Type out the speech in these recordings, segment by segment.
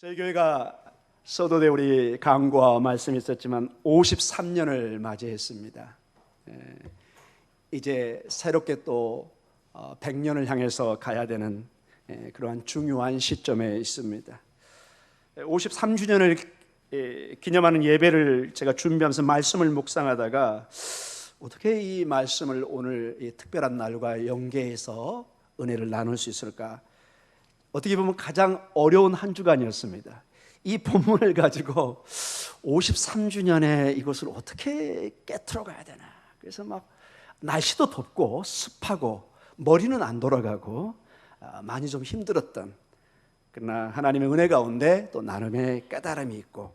저희 교회가 서도대 우리 강구와 말씀이 있었지만 53년을 맞이했습니다. 예, 이제 새롭게 또 어, 100년을 향해서 가야 되는 예, 그러한 중요한 시점에 있습니다. 53주년을 예, 기념하는 예배를 제가 준비하면서 말씀을 묵상하다가 어떻게 이 말씀을 오늘 이 특별한 날과 연계해서 은혜를 나눌 수 있을까? 어떻게 보면 가장 어려운 한 주간이었습니다. 이 본문을 가지고 53주년에 이것을 어떻게 깨트려 가야 되나. 그래서 막 날씨도 덥고 습하고 머리는 안 돌아가고 아, 많이 좀 힘들었던 그러나 하나님의 은혜 가운데 또 나름의 깨달음이 있고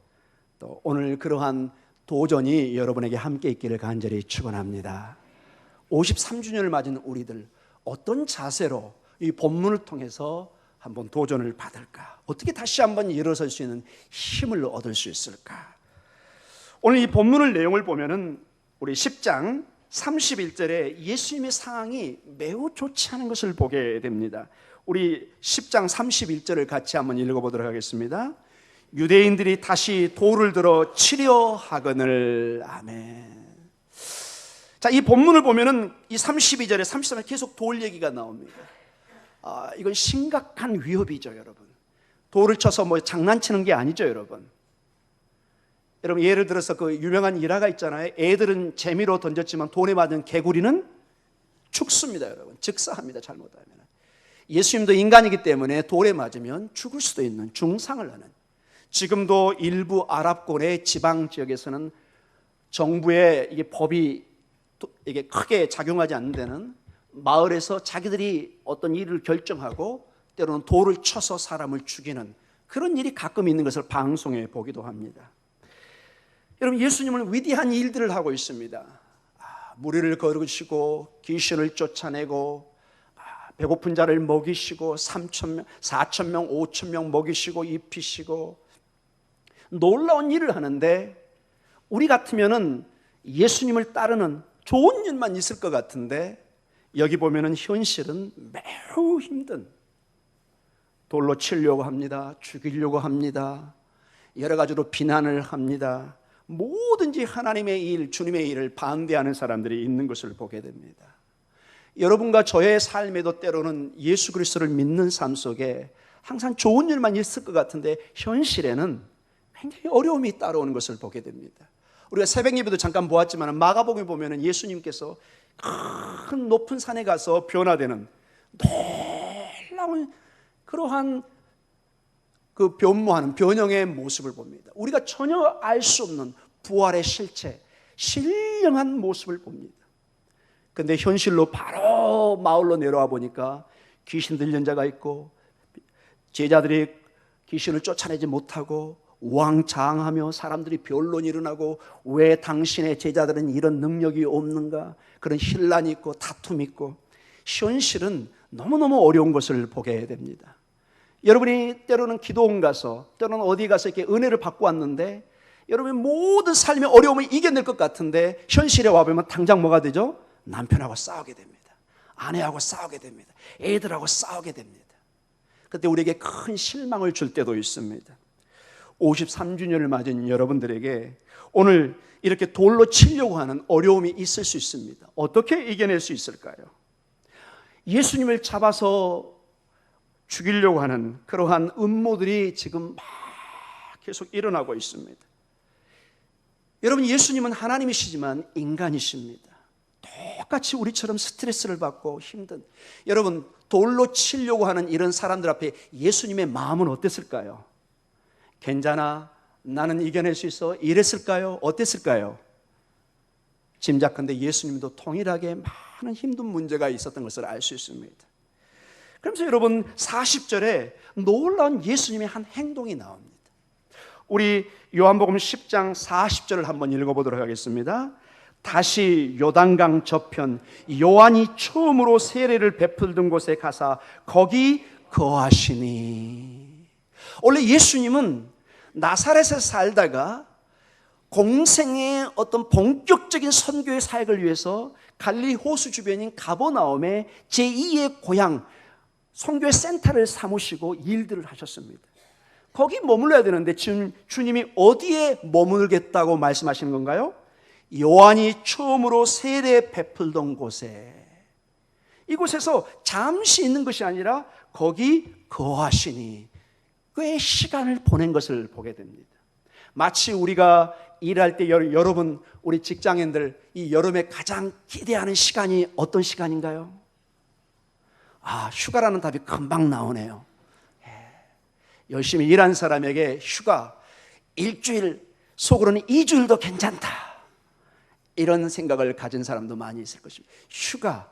또 오늘 그러한 도전이 여러분에게 함께 있기를 간절히 축원합니다. 53주년을 맞은 우리들 어떤 자세로 이 본문을 통해서 한번 도전을 받을까? 어떻게 다시 한번 일어설 수 있는 힘을 얻을 수 있을까? 오늘 이 본문을 내용을 보면은 우리 10장 31절에 예수님의 상황이 매우 좋지 않은 것을 보게 됩니다. 우리 10장 31절을 같이 한번 읽어보도록 하겠습니다. 유대인들이 다시 돌을 들어 치려 하거늘 아멘. 자, 이 본문을 보면은 이 32절에 33절에 계속 돌 얘기가 나옵니다. 아, 이건 심각한 위협이죠, 여러분. 돌을 쳐서 뭐 장난치는 게 아니죠, 여러분. 여러분 예를 들어서 그 유명한 일화가 있잖아요. 애들은 재미로 던졌지만 돈에 맞은 개구리는 죽습니다, 여러분. 즉사합니다, 잘못하면. 예수님도 인간이기 때문에 돌에 맞으면 죽을 수도 있는 중상을 하는. 지금도 일부 아랍권의 지방 지역에서는 정부의 이게 법이 이게 크게 작용하지 않는 데는 마을에서 자기들이 어떤 일을 결정하고 때로는 돌을 쳐서 사람을 죽이는 그런 일이 가끔 있는 것을 방송에 보기도 합니다. 여러분 예수님은 위대한 일들을 하고 있습니다. 아, 무리를 거르시고 귀신을 쫓아내고 아, 배고픈 자를 먹이시고 3천 명, 4천 명, 5천 명 먹이시고 입히시고 놀라운 일을 하는데 우리 같으면은 예수님을 따르는 좋은 일만 있을 것 같은데 여기 보면은 현실은 매우 힘든 돌로 치려고 합니다. 죽이려고 합니다. 여러 가지로 비난을 합니다. 뭐든지 하나님의 일, 주님의 일을 반대하는 사람들이 있는 것을 보게 됩니다. 여러분과 저의 삶에도 때로는 예수 그리스도를 믿는 삶 속에 항상 좋은 일만 있을 것 같은데 현실에는 굉장히 어려움이 따라오는 것을 보게 됩니다. 우리가 새벽 예배도 잠깐 보았지만 마가복음에 보면은 예수님께서 큰 높은 산에 가서 변화되는 놀라운 그러한 그 변모하는 변형의 모습을 봅니다. 우리가 전혀 알 수 없는 부활의 실체, 신령한 모습을 봅니다. 근데 현실로 바로 마을로 내려와 보니까 귀신 들린 자가 있고 제자들이 귀신을 쫓아내지 못하고 우 왕좌왕하며 사람들이 변론이 일어나고 왜 당신의 제자들은 이런 능력이 없는가 그런 혼란이 있고 다툼이 있고 현실은 너무너무 어려운 것을 보게 됩니다. 여러분이 때로는 기도원 가서 때로는 어디 가서 이렇게 은혜를 받고 왔는데 여러분이 모든 삶의 어려움을 이겨낼 것 같은데 현실에 와보면 당장 뭐가 되죠? 남편하고 싸우게 됩니다. 아내하고 싸우게 됩니다. 애들하고 싸우게 됩니다. 그때 우리에게 큰 실망을 줄 때도 있습니다. 53주년을 맞은 여러분들에게 오늘 이렇게 돌로 치려고 하는 어려움이 있을 수 있습니다. 어떻게 이겨낼 수 있을까요? 예수님을 잡아서 죽이려고 하는 그러한 음모들이 지금 막 계속 일어나고 있습니다. 여러분, 예수님은 하나님이시지만 인간이십니다. 똑같이 우리처럼 스트레스를 받고 힘든 여러분 돌로 치려고 하는 이런 사람들 앞에 예수님의 마음은 어땠을까요? 괜찮아 나는 이겨낼 수 있어 이랬을까요? 어땠을까요? 짐작컨대 예수님도 동일하게 많은 힘든 문제가 있었던 것을 알 수 있습니다. 그러면서 여러분 40절에 놀라운 예수님의 한 행동이 나옵니다. 우리 요한복음 10장 40절을 한번 읽어보도록 하겠습니다. 다시 요단강 저편 요한이 처음으로 세례를 베풀던 곳에 가사 거기 거하시니 원래 예수님은 나사렛에 살다가 공생의 어떤 본격적인 선교의 사역을 위해서 갈리 호수 주변인 가보나움의 제2의 고향 선교의 센터를 삼으시고 일들을 하셨습니다. 거기 머물러야 되는데 주, 주님이 어디에 머물겠다고 말씀하시는 건가요? 요한이 처음으로 세례 베풀던 곳에 이곳에서 잠시 있는 것이 아니라 거기 거하시니 꽤 시간을 보낸 것을 보게 됩니다. 마치 우리가 일할 때 여- 여러분 우리 직장인들 이 여름에 가장 기대하는 시간이 어떤 시간인가요? 아 휴가라는 답이 금방 나오네요. 예. 열심히 일한 사람에게 휴가 일주일 속으로는 2주일도 괜찮다. 이런 생각을 가진 사람도 많이 있을 것입니다. 휴가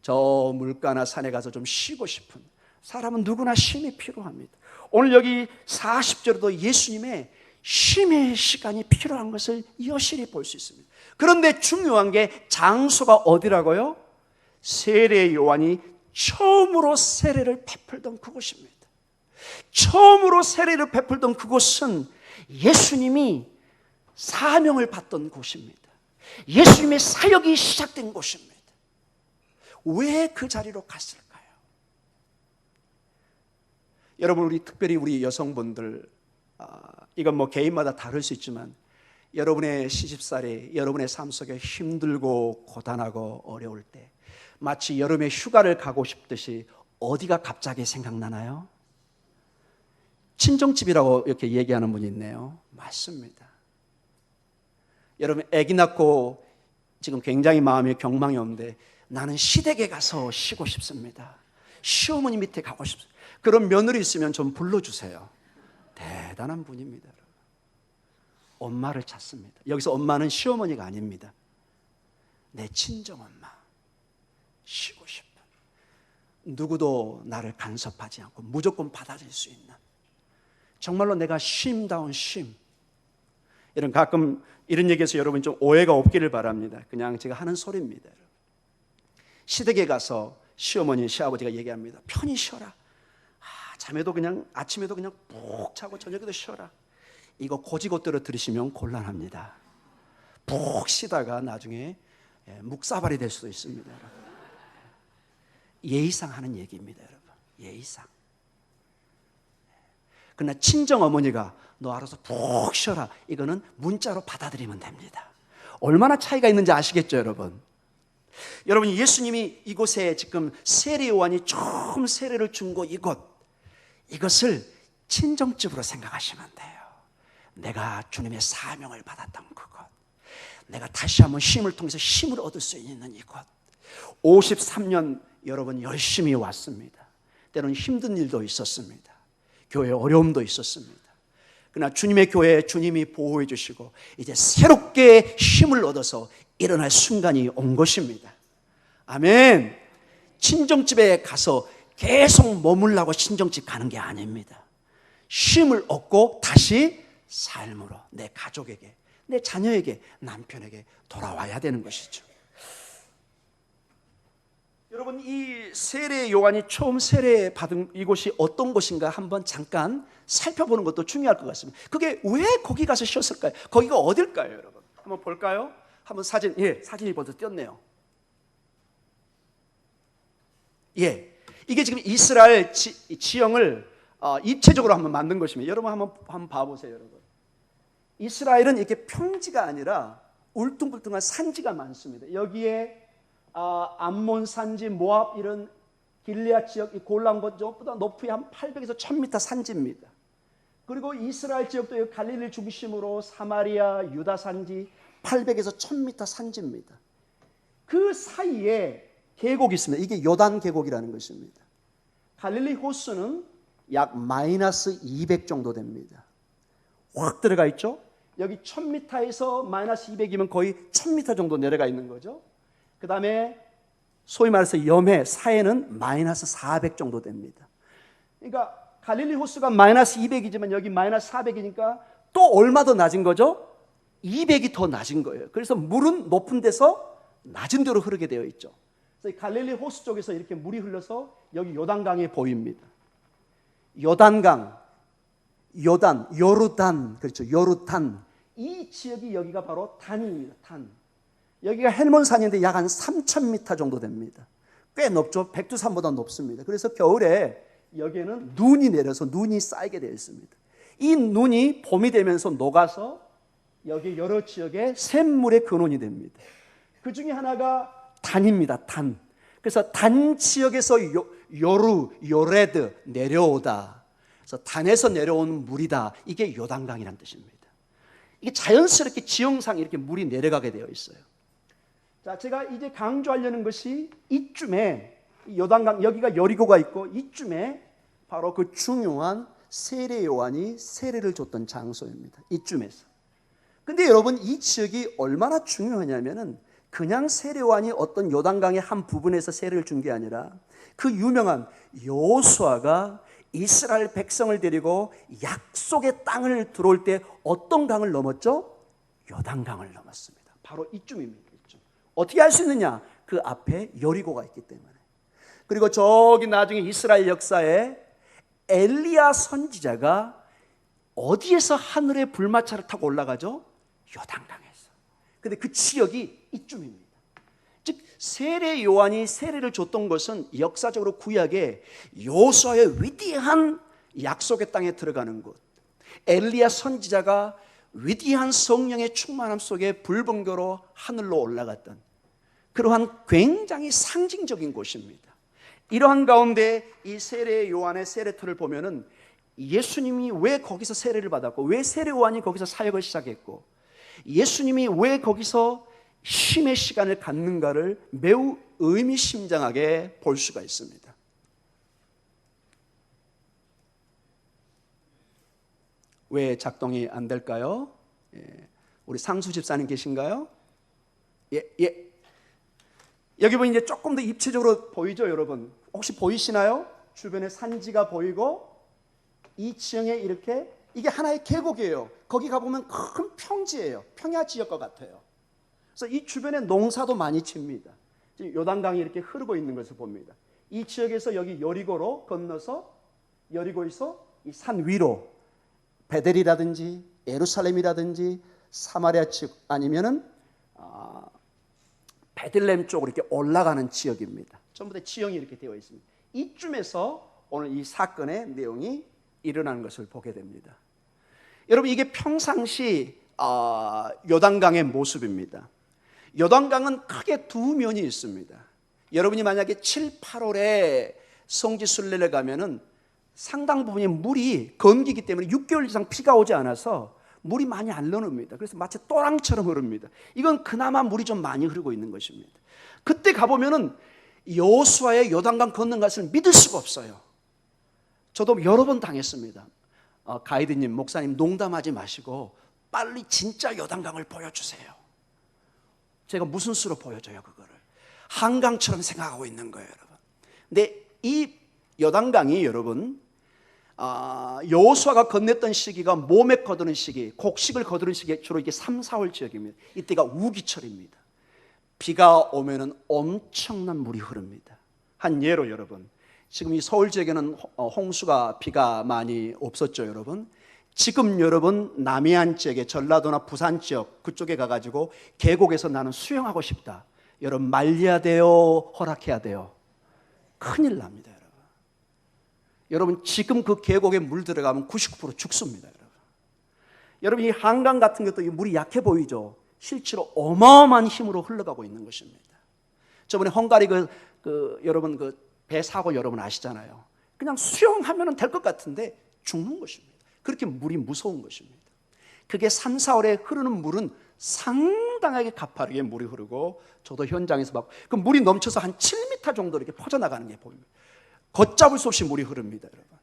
저 물가나 산에 가서 좀 쉬고 싶은 사람은 누구나 쉼이 필요합니다. 오늘 여기 40절에도 예수님의 쉼의 시간이 필요한 것을 여실히 볼 수 있습니다. 그런데 중요한 게 장소가 어디라고요? 세례 요한이 처음으로 세례를 베풀던 그곳입니다. 처음으로 세례를 베풀던 그곳은 예수님이 사명을 받던 곳입니다. 예수님의 사역이 시작된 곳입니다. 왜 그 자리로 갔을까요? 여러분 우리 특별히 우리 여성분들 아, 이건 뭐 개인마다 다를 수 있지만 여러분의 시집살이 여러분의 삶 속에 힘들고 고단하고 어려울 때 마치 여름에 휴가를 가고 싶듯이 어디가 갑자기 생각나나요? 친정집이라고 이렇게 얘기하는 분이 있네요. 맞습니다. 여러분 아기 낳고 지금 굉장히 마음이 경망이 오는데 나는 시댁에 가서 쉬고 싶습니다. 시어머니 밑에 가고 싶습니다. 그런 며느리 있으면 좀 불러주세요. 대단한 분입니다. 엄마를 찾습니다. 여기서 엄마는 시어머니가 아닙니다. 내 친정 엄마. 쉬고 싶은. 누구도 나를 간섭하지 않고 무조건 받아들일 수 있는. 정말로 내가 쉼다운 쉼. 이런 가끔 이런 얘기해서 여러분 좀 오해가 없기를 바랍니다. 그냥 제가 하는 소리입니다. 시댁에 가서 시어머니, 시아버지가 얘기합니다. 편히 쉬어라. 아, 잠에도 그냥 아침에도 그냥 푹 자고 저녁에도 쉬어라. 이거 고지고대로 들으시면 곤란합니다. 푹 쉬다가 나중에 예, 묵사발이 될 수도 있습니다. 여러분. 예의상 하는 얘기입니다, 여러분. 예의상. 그러나 친정 어머니가 너 알아서 푹 쉬어라. 이거는 문자로 받아들이면 됩니다. 얼마나 차이가 있는지 아시겠죠, 여러분? 여러분 예수님이 이곳에 지금 세례 요한이 처음 세례를 준 곳 이곳 이것을 친정집으로 생각하시면 돼요. 내가 주님의 사명을 받았던 그곳. 내가 다시 한번 쉼을 통해서 힘을 얻을 수 있는 이곳. 53년 여러분 열심히 왔습니다. 때로는 힘든 일도 있었습니다. 교회 어려움도 있었습니다. 그러나 주님의 교회에 주님이 보호해 주시고 이제 새롭게 힘을 얻어서 일어날 순간이 온 것입니다. 아멘. 친정집에 가서 계속 머물라고 친정집 가는 게 아닙니다. 쉼을 얻고 다시 삶으로 내 가족에게, 내 자녀에게, 남편에게 돌아와야 되는 것이죠. 여러분 이 세례 요한이 처음 세례 받은 이곳이 어떤 곳인가 한번 잠깐 살펴보는 것도 중요할 것 같습니다. 그게 왜 거기 가서 쉬었을까요? 거기가 어딜까요, 여러분? 한번 볼까요? 한번 사진, 예, 사진이 벌써 띄었네요. 예, 이게 지금 이스라엘 지, 지형을 어, 입체적으로 한번 만든 것입니다. 여러분 한번 한번 봐보세요, 여러분. 이스라엘은 이렇게 평지가 아니라 울퉁불퉁한 산지가 많습니다. 여기에 아, 암몬 산지, 모압 이런 길리아 지역, 이 골란 곳보다 높이 한 800에서 1000m 산지입니다. 그리고 이스라엘 지역도 갈릴리 중심으로 사마리아, 유다 산지 800에서 1000m 산지입니다. 그 사이에 계곡이 있습니다. 이게 요단 계곡이라는 것입니다. 갈릴리 호수는 약 마이너스 200 정도 됩니다. 확 들어가 있죠? 여기 1000m에서 마이너스 200이면 거의 1000m 정도 내려가 있는 거죠. 그 다음에 소위 말해서 염해, 사해는 마이너스 400 정도 됩니다. 그러니까 갈릴리 호수가 마이너스 200이지만 여기 마이너스 400이니까 또 얼마 더 낮은 거죠? 200이 더 낮은 거예요. 그래서 물은 높은 데서 낮은 데로 흐르게 되어 있죠. 그래서 이 갈릴리 호수 쪽에서 이렇게 물이 흘러서 여기 요단강에 보입니다. 요단강, 요단, 요르단, 그렇죠. 요르탄. 이 지역이 여기가 바로 단입니다. 탄. 여기가 헬몬산인데 약 한 3,000m 정도 됩니다. 꽤 높죠. 백두산보다 높습니다. 그래서 겨울에 여기에는 눈이 내려서 눈이 쌓이게 되어 있습니다. 이 눈이 봄이 되면서 녹아서 여기 여러 지역에 샘물의 근원이 됩니다. 그 중에 하나가 단입니다. 단. 그래서 단 지역에서 요, 요루, 요레드 내려오다. 그래서 단에서 내려온 물이다. 이게 요단강이라는 뜻입니다. 이게 자연스럽게 지형상 이렇게 물이 내려가게 되어 있어요. 자, 제가 이제 강조하려는 것이 이쯤에 요단강 여기가 여리고가 있고 이쯤에 바로 그 중요한 세례 요한이 세례를 줬던 장소입니다. 이쯤에서. 근데 여러분 이 지역이 얼마나 중요하냐면은 그냥 세례 요한이 어떤 요단강의 한 부분에서 세례를 준 게 아니라 그 유명한 여호수아가 이스라엘 백성을 데리고 약속의 땅을 들어올 때 어떤 강을 넘었죠? 요단강을 넘었습니다. 바로 이쯤입니다. 이쯤. 어떻게 할 수 있느냐? 그 앞에 여리고가 있기 때문에. 그리고 저기 나중에 이스라엘 역사에 엘리야 선지자가 어디에서 하늘에 불마차를 타고 올라가죠? 요단강에서. 근데 그 지역이 이쯤입니다. 즉 세례 요한이 세례를 줬던 것은 역사적으로 구약에 요수아의 위대한 약속의 땅에 들어가는 곳. 엘리야 선지자가 위대한 성령의 충만함 속에 불번교로 하늘로 올라갔던 그러한 굉장히 상징적인 곳입니다. 이러한 가운데 이 세례 요한의 세례터를 보면은 예수님이 왜 거기서 세례를 받았고 왜 세례 요한이 거기서 사역을 시작했고 예수님이 왜 거기서 쉼의 시간을 갖는가를 매우 의미심장하게 볼 수가 있습니다. 왜 작동이 안 될까요? 예, 우리 상수 집사님 계신가요? 예, 예. 여기 보면 이제 조금 더 입체적으로 보이죠, 여러분? 혹시 보이시나요? 주변에 산지가 보이고 이 지형에 이렇게 이게 하나의 계곡이에요. 거기 가보면 큰 평지예요. 평야 지역과 같아요. 그래서 이 주변에 농사도 많이 칩니다. 요단강이 이렇게 흐르고 있는 것을 봅니다. 이 지역에서 여기 여리고로 건너서 여리고에서 이 산 위로 베델이라든지 예루살렘이라든지 사마리아 지역 아니면은 아, 베들렘 쪽으로 이렇게 올라가는 지역입니다. 전부 다 지형이 이렇게 되어 있습니다. 이쯤에서 오늘 이 사건의 내용이 일어나는 것을 보게 됩니다. 여러분 이게 평상시 어, 요단강의 모습입니다. 요단강은 크게 두 면이 있습니다. 여러분이 만약에 7, 8월에 성지순례를 가면은 상당 부분이 물이 건기기 때문에 6개월 이상 비가 오지 않아서 물이 많이 안 흐릅니다. 그래서 마치 또랑처럼 흐릅니다. 이건 그나마 물이 좀 많이 흐르고 있는 것입니다. 그때 가보면은 여호수아의 요단강 걷는 것을 믿을 수가 없어요. 저도 여러 번 당했습니다. 어, 가이드님, 목사님 농담하지 마시고 빨리 진짜 요단강을 보여주세요. 제가 무슨 수로 보여줘요 그거를? 한강처럼 생각하고 있는 거예요, 여러분. 근데 이 요단강이 여러분 아, 여호수아가 건넸던 시기가 몸에 거두는 시기, 곡식을 거두는 시기 주로 이게 3, 4월 지역입니다. 이때가 우기철입니다. 비가 오면은 엄청난 물이 흐릅니다. 한 예로 여러분, 지금 이 서울 지역에는 어, 홍수가 비가 많이 없었죠, 여러분. 지금 여러분 남해안 지역에 전라도나 부산 지역 그쪽에 가가지고 계곡에서 나는 수영하고 싶다. 여러분 말려야 돼요, 허락해야 돼요. 큰일 납니다. 여러분 지금 그 계곡에 물 들어가면 99% 죽습니다, 여러분. 여러분 이 한강 같은 것도 물이 약해 보이죠. 실제로 어마어마한 힘으로 흘러가고 있는 것입니다. 저번에 헝가리 그, 그 여러분 그 배 사고 여러분 아시잖아요. 그냥 수영하면 될 것 같은데 죽는 것입니다. 그렇게 물이 무서운 것입니다. 그게 3, 4월에 흐르는 물은 상당하게 가파르게 물이 흐르고 저도 현장에서 막 그 물이 넘쳐서 한 7m 정도 이렇게 퍼져나가는 게 보입니다. 걷잡을 수 없이 물이 흐릅니다, 여러분.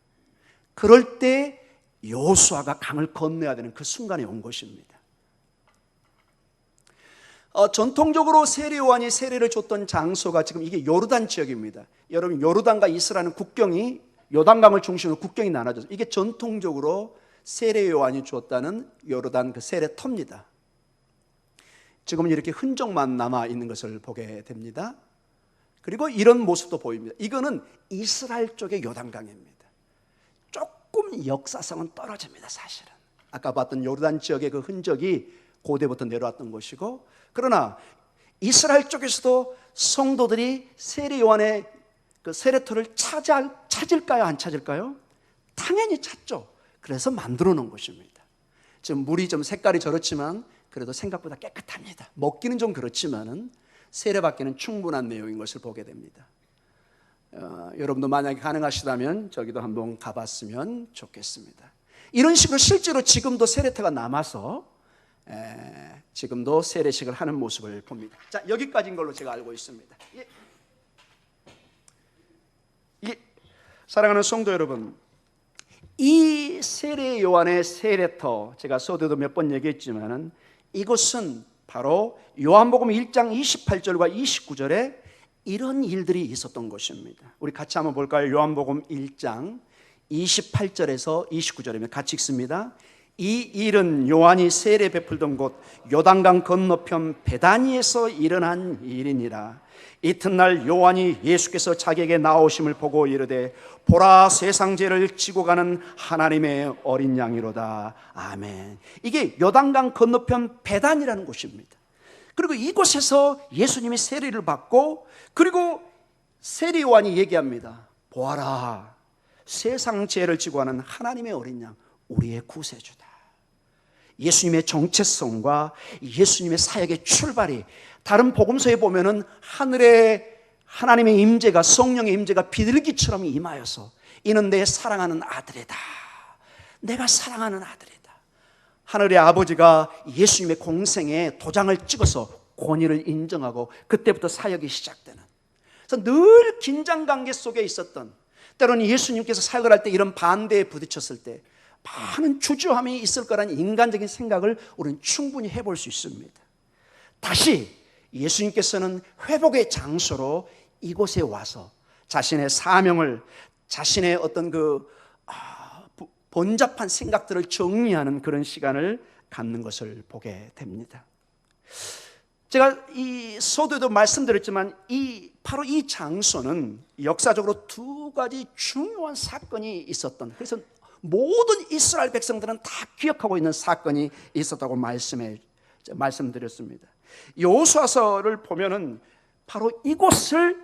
그럴 때 여호수아가 강을 건너야 되는 그 순간이 온 것입니다. 어, 전통적으로 세례 요한이 세례를 줬던 장소가 지금 이게 요르단 지역입니다. 여러분 요르단과 이스라엘은 국경이 요단강을 중심으로 국경이 나눠져서 이게 전통적으로 세례 요한이 주었다는 요르단 그 세례 터입니다. 지금은 이렇게 흔적만 남아 있는 것을 보게 됩니다. 그리고 이런 모습도 보입니다. 이거는 이스라엘 쪽의 요단강입니다. 조금 역사성은 떨어집니다, 사실은. 아까 봤던 요르단 지역의 그 흔적이 고대부터 내려왔던 것이고, 그러나 이스라엘 쪽에서도 성도들이 세례 요한의 그 세례터를 찾아, 찾을까요? 안 찾을까요? 당연히 찾죠. 그래서 만들어 놓은 것입니다. 지금 물이 좀 색깔이 저렇지만 그래도 생각보다 깨끗합니다. 먹기는 좀 그렇지만은 세례받기는 충분한 내용인 것을 보게 됩니다. 어, 여러분도 만약에 가능하시다면 저기도 한번 가봤으면 좋겠습니다. 이런 식으로 실제로 지금도 세례태가 남아서 에, 지금도 세례식을 하는 모습을 봅니다. 자 여기까지인 걸로 제가 알고 있습니다. 예. 예. 사랑하는 성도 여러분, 이 세례 요한의 세례터 제가 서두도 몇 번 얘기했지만은 이것은 바로 요한복음 1장 28절과 29절에 이런 일들이 있었던 것입니다. 우리 같이 한번 볼까요? 요한복음 1장 28절에서 29절이면 같이 읽습니다. 이 일은 요한이 세례 베풀던 곳 요단강 건너편 베다니에서 일어난 일이니라. 이튿날 요한이 예수께서 자기에게 나오심을 보고 이르되 보라 세상 죄를 지고 가는 하나님의 어린 양이로다. 아멘. 이게 요단강 건너편 베단이라는 곳입니다. 그리고 이곳에서 예수님이 세례를 받고 그리고 세례 요한이 얘기합니다. 보아라. 세상 죄를 지고 가는 하나님의 어린 양 우리의 구세주다. 예수님의 정체성과 예수님의 사역의 출발이 다른 복음서에 보면은 하늘에 하나님의 임재가 성령의 임재가 비둘기처럼 임하여서 이는 내 사랑하는 아들이다. 내가 사랑하는 아들이다. 하늘의 아버지가 예수님의 공생에 도장을 찍어서 권위를 인정하고 그때부터 사역이 시작되는. 그래서 늘 긴장 관계 속에 있었던 때로는 예수님께서 사역을 할 때 이런 반대에 부딪혔을 때 많은 주저함이 있을 거라는 인간적인 생각을 우리는 충분히 해볼 수 있습니다. 다시 예수님께서는 회복의 장소로 이곳에 와서 자신의 사명을 자신의 어떤 그 아, 번잡한 생각들을 정리하는 그런 시간을 갖는 것을 보게 됩니다. 제가 이 서두에도 말씀드렸지만 이 바로 이 장소는 역사적으로 두 가지 중요한 사건이 있었던 그래서 모든 이스라엘 백성들은 다 기억하고 있는 사건이 있었다고 말씀해 말씀드렸습니다. 여호수아서를 보면은 바로 이곳을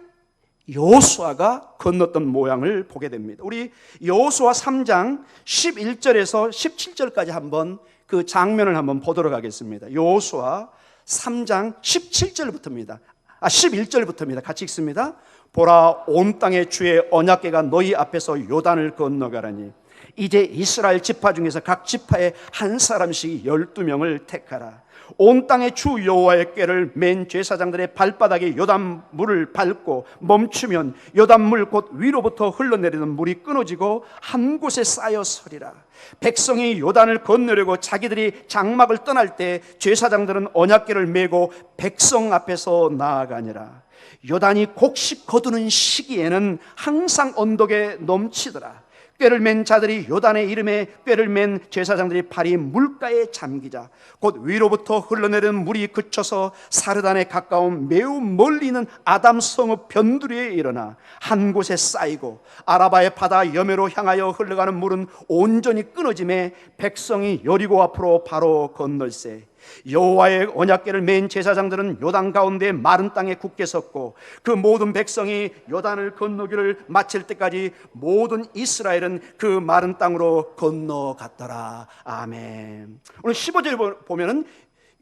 여호수아가 건넜던 모양을 보게 됩니다. 우리 여호수아 3장 11절에서 17절까지 한번 그 장면을 한번 보도록 하겠습니다. 여호수아 3장 17절부터입니다. 아 11절부터입니다. 같이 읽습니다. 보라 온 땅의 주의 언약궤가 너희 앞에서 요단을 건너가라니 이제 이스라엘 지파 중에서 각 지파에 한 사람씩 열두 명을 택하라. 온 땅의 주 여호와의 꾀를 맨 제사장들의 발바닥에 요단 물을 밟고 멈추면 요단 물 곧 위로부터 흘러내리는 물이 끊어지고 한 곳에 쌓여 서리라. 백성이 요단을 건너려고 자기들이 장막을 떠날 때 제사장들은 언약궤를 메고 백성 앞에서 나아가니라. 요단이 곡식 거두는 시기에는 항상 언덕에 넘치더라. 꾀를 맨 자들이 요단의 이름에 꾀를 맨 제사장들이 발이 물가에 잠기자 곧 위로부터 흘러내리는 물이 그쳐서 사르단에 가까운 매우 멀리 있는 아담 성읍 변두리에 일어나 한 곳에 쌓이고 아라바의 바다 여매로 향하여 흘러가는 물은 온전히 끊어짐에 백성이 여리고 앞으로 바로 건널세 여호와의 언약궤를 맨 제사장들은 요단 가운데 마른 땅에 굳게 섰고 그 모든 백성이 요단을 건너기를 마칠 때까지 모든 이스라엘은 그 마른 땅으로 건너갔더라. 아멘. 오늘 15절 보면은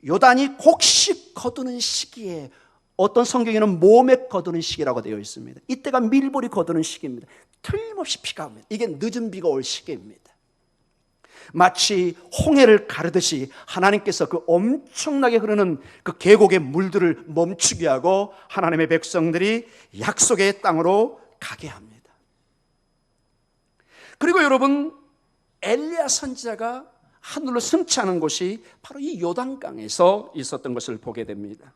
요단이 곡식 거두는 시기에 어떤 성경에는 몸에 거두는 시기라고 되어 있습니다. 이때가 밀보리 거두는 시기입니다. 틀림없이 비가 옵니다. 이게 늦은 비가 올 시기입니다. 마치 홍해를 가르듯이 하나님께서 그 엄청나게 흐르는 그 계곡의 물들을 멈추게 하고 하나님의 백성들이 약속의 땅으로 가게 합니다. 그리고 여러분 엘리야 선지자가 하늘로 승치하는 곳이 바로 이 요단강에서 있었던 것을 보게 됩니다.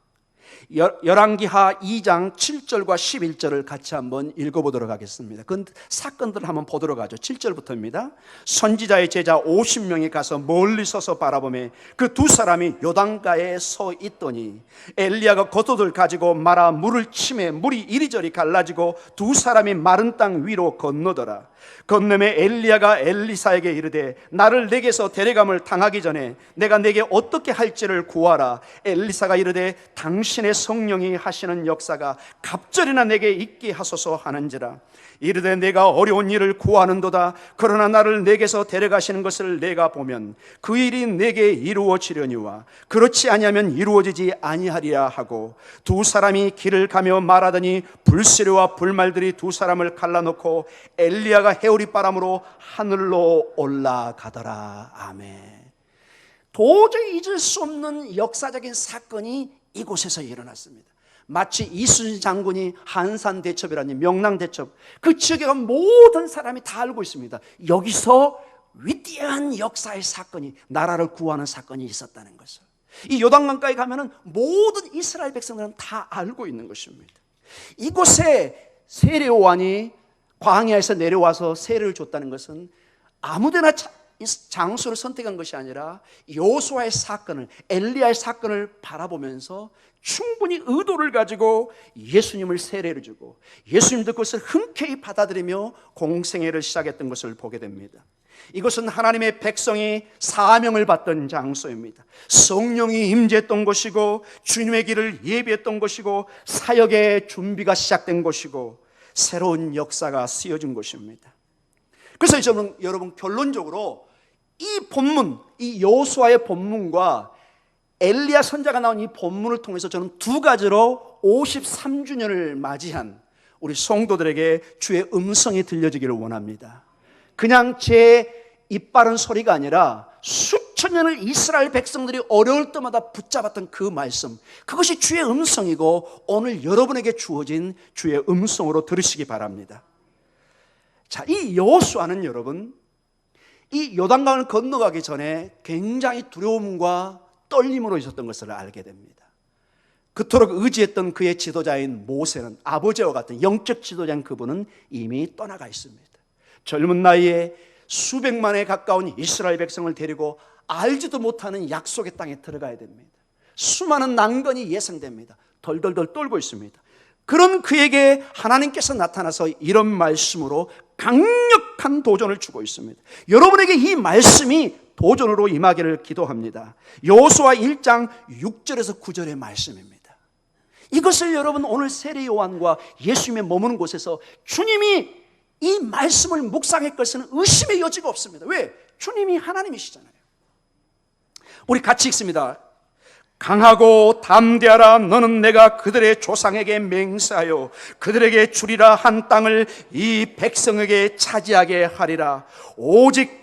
열왕기하 2장 7절과 11절을 같이 한번 읽어보도록 하겠습니다. 그 사건들을 한번 보도록 하죠. 7절부터입니다. 선지자의 제자 50명이 가서 멀리 서서 바라보며 그 두 사람이 요단가에 서 있더니 엘리야가 겉옷을 가지고 말아 물을 치매 물이 이리저리 갈라지고 두 사람이 마른 땅 위로 건너더라. 건너매 엘리야가 엘리사에게 이르되 나를 내게서 데려감을 당하기 전에 내가 내게 어떻게 할지를 구하라. 엘리사가 이르되 당신 당신의 성령이 하시는 역사가 갑절이나 내게 있게 하소서 하는지라 이르되 내가 어려운 일을 구하는도다. 그러나 나를 내게서 데려가시는 것을 내가 보면 그 일이 내게 이루어지려니와 그렇지 아니하면 이루어지지 아니하리라 하고 두 사람이 길을 가며 말하더니 불시르와 불말들이 두 사람을 갈라놓고 엘리야가 해오리 바람으로 하늘로 올라가더라. 아멘. 도저히 잊을 수 없는 역사적인 사건이 이곳에서 일어났습니다. 마치 이순신 장군이 한산 대첩이라니 명랑 대첩 그 지역에 간 모든 사람이 다 알고 있습니다. 여기서 위대한 역사의 사건이 나라를 구하는 사건이 있었다는 것을 이 요단강가에 가면은 모든 이스라엘 백성들은 다 알고 있는 것입니다. 이곳에 세례 요한이 광야에서 내려와서 세례를 줬다는 것은 아무데나 장소를 선택한 것이 아니라 요수아의 사건을 엘리야의 사건을 바라보면서 충분히 의도를 가지고 예수님을 세례를 주고 예수님도 그것을 흔쾌히 받아들이며 공생애를 시작했던 것을 보게 됩니다. 이것은 하나님의 백성이 사명을 받던 장소입니다. 성령이 임재했던 것이고 주님의 길을 예비했던 것이고 사역의 준비가 시작된 것이고 새로운 역사가 쓰여진 것입니다. 그래서 저는 여러분 결론적으로 이 본문, 이 여호수아의 본문과 엘리야 선자가 나온 이 본문을 통해서 저는 두 가지로 53주년을 맞이한 우리 성도들에게 주의 음성이 들려지기를 원합니다. 그냥 제 이빠른 소리가 아니라 수천 년을 이스라엘 백성들이 어려울 때마다 붙잡았던 그 말씀, 그것이 주의 음성이고 오늘 여러분에게 주어진 주의 음성으로 들으시기 바랍니다. 자, 이 여호수아는 여러분 이 요단강을 건너가기 전에 굉장히 두려움과 떨림으로 있었던 것을 알게 됩니다. 그토록 의지했던 그의 지도자인 모세는 아버지와 같은 영적 지도자인 그분은 이미 떠나가 있습니다. 젊은 나이에 수백만에 가까운 이스라엘 백성을 데리고 알지도 못하는 약속의 땅에 들어가야 됩니다. 수많은 난건이 예상됩니다. 덜덜덜 떨고 있습니다. 그런 그에게 하나님께서 나타나서 이런 말씀으로 강력한 도전을 주고 있습니다. 여러분에게 이 말씀이 도전으로 임하기를 기도합니다. 여호수아 1장 6절에서 9절의 말씀입니다. 이것을 여러분 오늘 세례 요한과 예수님의 머무는 곳에서 주님이 이 말씀을 묵상할 것은 의심의 여지가 없습니다. 왜? 주님이 하나님이시잖아요. 우리 같이 읽습니다. 강하고 담대하라. 너는 내가 그들의 조상에게 맹세하여 그들에게 주리라. 한 땅을 이 백성에게 차지하게 하리라. 오직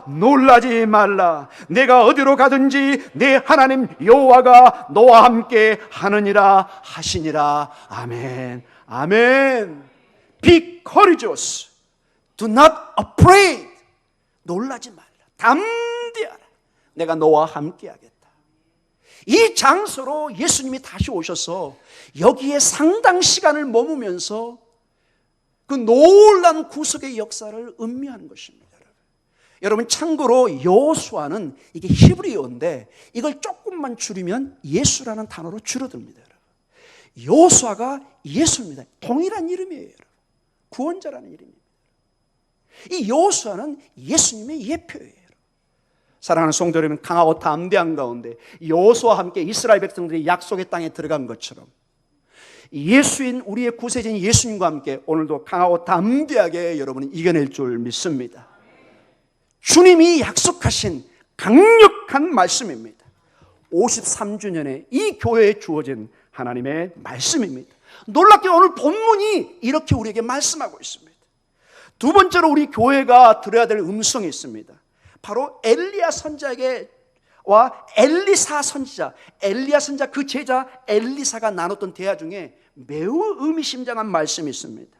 놀라지 말라. 내가 어디로 가든지 내 하나님 여호와가 너와 함께 하느니라 하시니라. 아멘. 아멘. Be courageous. Do not afraid. 놀라지 말라. 담대하라. 내가 너와 함께 하겠다. 이 장소로 예수님이 다시 오셔서 여기에 상당 시간을 머무면서 그 놀란 구속의 역사를 음미하는 것입니다. 여러분. 참고로 여호수아는 이게 히브리어인데 이걸 조금만 줄이면 예수라는 단어로 줄어듭니다. 여호수아가 예수입니다. 동일한 이름이에요. 여러분. 구원자라는 이름입니다. 이 여호수아는 예수님의 예표예요. 사랑하는 성도 여러분, 강하고 담대한 가운데 여호수아와 함께 이스라엘 백성들이 약속의 땅에 들어간 것처럼 예수인 우리의 구세진 예수님과 함께 오늘도 강하고 담대하게 여러분은 이겨낼 줄 믿습니다. 주님이 약속하신 강력한 말씀입니다. 53주년에 이 교회에 주어진 하나님의 말씀입니다. 놀랍게 오늘 본문이 이렇게 우리에게 말씀하고 있습니다. 두 번째로 우리 교회가 들어야 될 음성이 있습니다. 바로 엘리야 선자에게 와 엘리사 선지자, 엘리야 선자 그 제자 엘리사가 나눴던 대화 중에 매우 의미심장한 말씀이 있습니다.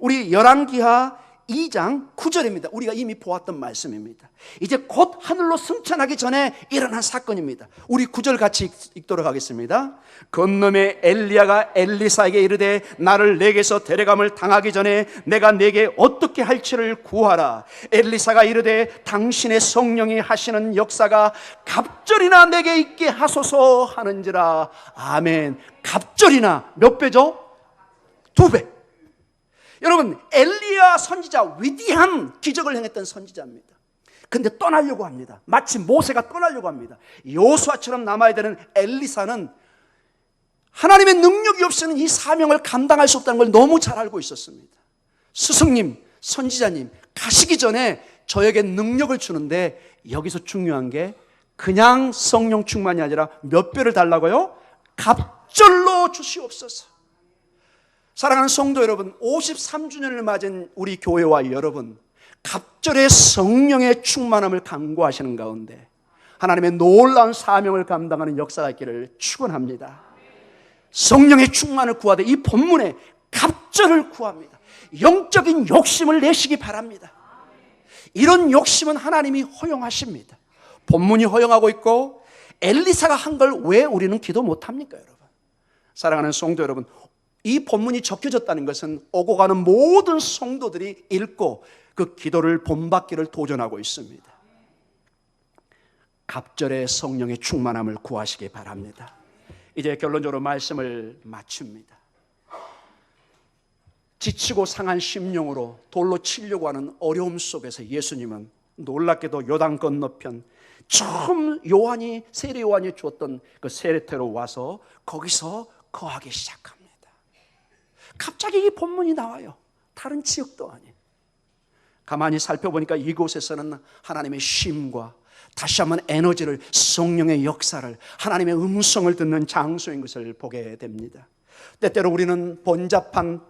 우리 열왕기하 2장 9절입니다. 우리가 이미 보았던 말씀입니다. 이제 곧 하늘로 승천하기 전에 일어난 사건입니다. 우리 9절 같이 읽- 읽도록 하겠습니다. 건너에 엘리야가 엘리사에게 이르되 나를 내게서 데려감을 당하기 전에 내가 내게 어떻게 할지를 구하라. 엘리사가 이르되 당신의 성령이 하시는 역사가 갑절이나 내게 있게 하소서 하는지라. 아멘. 갑절이나 몇 배죠? 두 배. 여러분 엘리야 선지자 위대한 기적을 행했던 선지자입니다. 근데 떠나려고 합니다. 마치 모세가 떠나려고 합니다. 요수아처럼 남아야 되는 엘리사는 하나님의 능력이 없이는 이 사명을 감당할 수 없다는 걸 너무 잘 알고 있었습니다. 스승님, 선지자님, 가시기 전에 저에게 능력을 주는데 여기서 중요한 게 그냥 성령 충만이 아니라 몇 배를 달라고요? 갑절로 주시옵소서. 사랑하는 성도 여러분, 53주년을 맞은 우리 교회와 여러분, 갑절의 성령의 충만함을 강구하시는 가운데 하나님의 놀라운 사명을 감당하는 역사가 있기를 축원합니다. 성령의 충만을 구하되 이 본문에 갑절을 구합니다. 영적인 욕심을 내시기 바랍니다. 이런 욕심은 하나님이 허용하십니다. 본문이 허용하고 있고 엘리사가 한 걸 왜 우리는 기도 못 합니까, 여러분? 사랑하는 성도 여러분, 이 본문이 적혀졌다는 것은 오고 가는 모든 성도들이 읽고 그 기도를 본받기를 도전하고 있습니다. 갑절의 성령의 충만함을 구하시기 바랍니다. 이제 결론적으로 말씀을 마칩니다. 지치고 상한 심령으로 돌로 치려고 하는 어려움 속에서 예수님은 놀랍게도 요단 건너편 처음 요한이 세례 요한이 주었던 그 세례태로 와서 거기서 거하기 시작합니다. 갑자기 이 본문이 나와요. 다른 지역도 아닌. 가만히 살펴보니까 이곳에서는 하나님의 쉼과 다시 한번 에너지를 성령의 역사를 하나님의 음성을 듣는 장소인 것을 보게 됩니다. 때때로 우리는 번잡한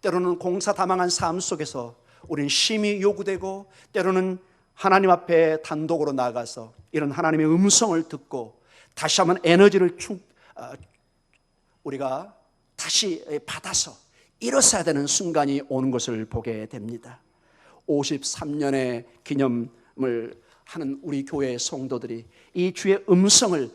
때로는 공사 다망한 삶 속에서 우리는 쉼이 요구되고 때로는 하나님 앞에 단독으로 나가서 이런 하나님의 음성을 듣고 다시 한번 에너지를 충, 아, 우리가 다시 받아서 일어서야 되는 순간이 오는 것을 보게 됩니다. 53년의 기념을 하는 우리 교회 성도들이 이 주의 음성을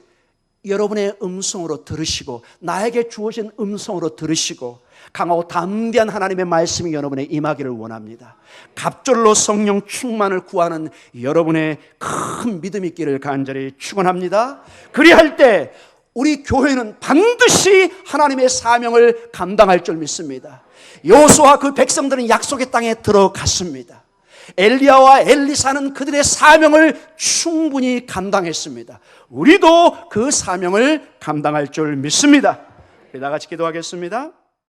여러분의 음성으로 들으시고 나에게 주어진 음성으로 들으시고 강하고 담대한 하나님의 말씀이 여러분에 임하기를 원합니다. 갑절로 성령 충만을 구하는 여러분의 큰 믿음 있기를 간절히 축원합니다. 그리할 때 우리 교회는 반드시 하나님의 사명을 감당할 줄 믿습니다. 여호수아 그 백성들은 약속의 땅에 들어갔습니다. 엘리야와 엘리사는 그들의 사명을 충분히 감당했습니다. 우리도 그 사명을 감당할 줄 믿습니다. 우리 다 같이 기도하겠습니다.